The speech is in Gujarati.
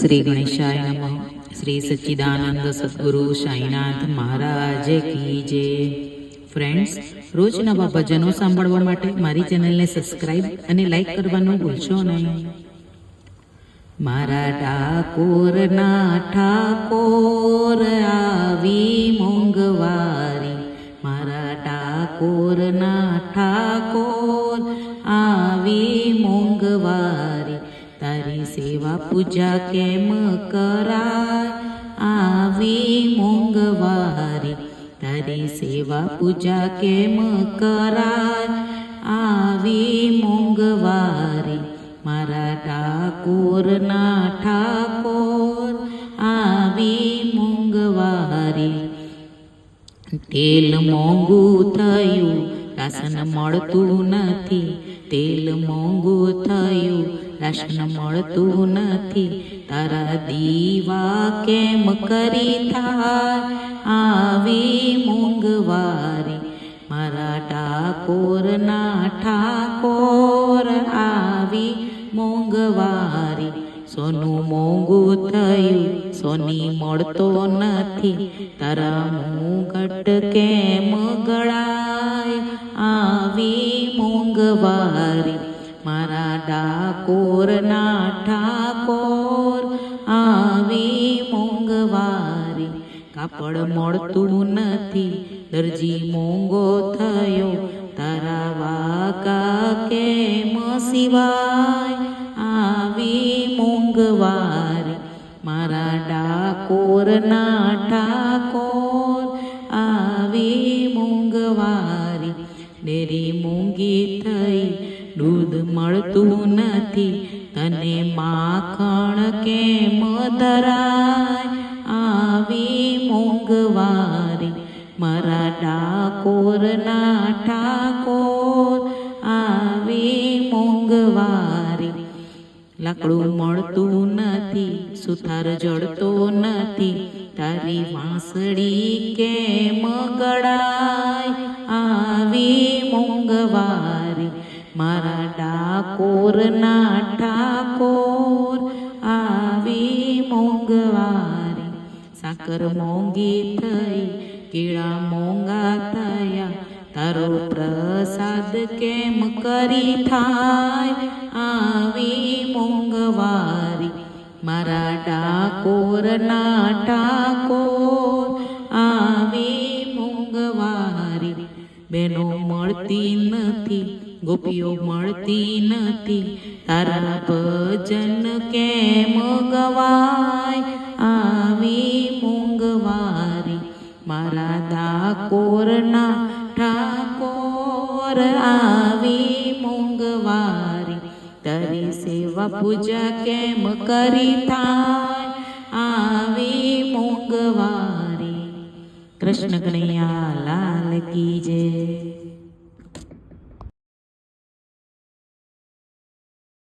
શ્રી ગણેશાય નમઃ. શ્રી સચ્ચિદાનંદ સદગુરુ સાંઈનાથ મહારાજ કી જે ફ્રેન્ડ્સ રોજ નવા ભજનો સાંભળવા માટે મારી ચેનલને સબસ્ક્રાઇબ અને લાઈક કરવાનું ભૂલશો નહીં. મારા ઠાકોરના ઠાકોર આવી મોંઘવારી. મારા ઠાકોર તારી સેવા પૂજા કેમ કરાય? આવી મોંઘવારી તારી સેવા પૂજા કેમ કરાય? આવી મોંઘવારી મારા ઠાકોરના ઠાકોર. આવી મોંઘવારી તેલ મોંઘું થયું રાશન મળતું નથી, તેલ મોંઘું થયું, રાશન મળતું નથી. તારા દીવા કેમ કરી થાય? આવી મોંઘવારી, મારા ઠાકોરના ઠાકોર. આવી મોંઘવારી, સોનું મોંઘું સોની મળતો નથી. તારા મુગટ કેમ ગળાય? આવી મોંઘવારી. મારા ડાકોરના ઠાકોર, આવી મોંઘવારી. કાપડ મળતું નથી, દરજી મોંઘો થયો. તારા વાકા કેમ સિવાય? આવી મોંઘવારી. મારા ડાકોરના ઠાકોર, આવી મૂંગવારી. ડેરી મૂંગી થઈ, દૂધ મળતું નથી. તને માખણ કેમ ધરાય? આવી મોંઘવારી મારા ડાકોરના ઠાકોર, આવી મૂંગવારી. લાકડું મળતું નથી સુથાર જડતો નથી. તારી વાંસળી કેમ ગળાય? આવી મોંઘવારી. મારા ડાકોરના ઠાકોર, આવી મોંઘવારી. સાકર મોંઘી થઈ, કેળા મોંઘા થયા. તારો પ્રસાદ કેમ કરી થાય? ડાકોરના ઠાકોર આવી મોંઘવારી. બેનો મળતી નથી, ગોપીઓ મળતી નથી. તારા ભજન કેમ ગવાય? આવી મોંઘવારી. મારા દાકોરના ઠાકોર આવી મોંઘવારી. તારી સેવા પૂજા કેમ કરી આવી મોંઘવારી કૃષ્ણ કનૈયા લાલ કી જય.